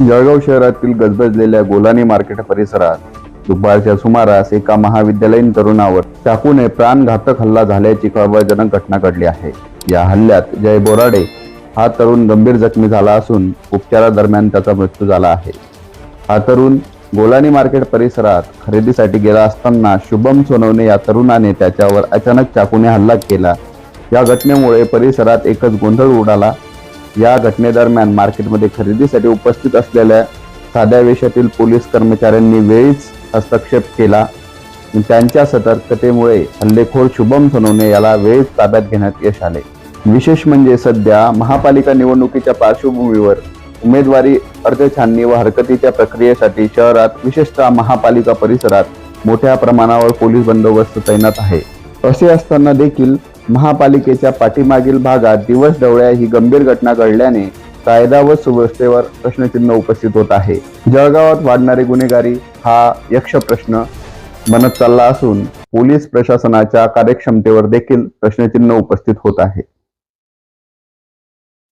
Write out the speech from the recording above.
जळगाव शहरातील गजबजलेल्या Golani market परिसरात दुपारच्या सुमारास एका महाविद्यालयीन तरुणावर चाकूने प्राणघातक हल्ला झाल्याची खळबळजनक घटना घडली आहे. या हल्ल्यात जय बोराडे हा तरुण गंभीर जखमी झाला असून उपचारादरम्यान त्याचा मृत्यू झाला आहे. हा तरुण गोलानी मार्केट परिसरात खरेदीसाठी गेला असताना शुभम सोनवणे या तरुणाने त्याच्यावर अचानक चाकूने हल्ला केला. या घटनेमुळे परिसरात एकच गोंधळ उडाला या घटनेदरम्यान मार्केटमध्ये खरेदीसाठी उपस्थित असलेल्या साध्या वेशातील पोलीस कर्मचाऱ्यांनी वेळीच हस्तक्षेप केला. त्यांच्या सतर्कतेमुळे हल्लेखोर शुभम सोनवणे याला वेळीच ताब्यात घेण्यात यश आले. विशेष म्हणजे सध्या महापालिका निवडणुकीच्या पार्श्वभूमीवर उमेदवारी अर्ज छाननी व हरकतीच्या प्रक्रियेसाठी शहरात विशेषतः महापालिका परिसरात मोठ्या प्रमाणावर पोलीस बंदोबस्त तैनात आहे. असे असताना देखील महापालिकेच्या पाठीमागील भागात दिवस डवळ्या ही गंभीर घटना घडल्याने कायदा व सुव्यवस्थेवर प्रश्नचिन्ह उपस्थित होत आहे. जळगावात वाढणारी गुन्हेगारी हा यक्ष प्रश्न बनत चालला असून पोलीस प्रशासनाच्या कार्यक्षमतेवर देखील प्रश्नचिन्ह उपस्थित होत आहे.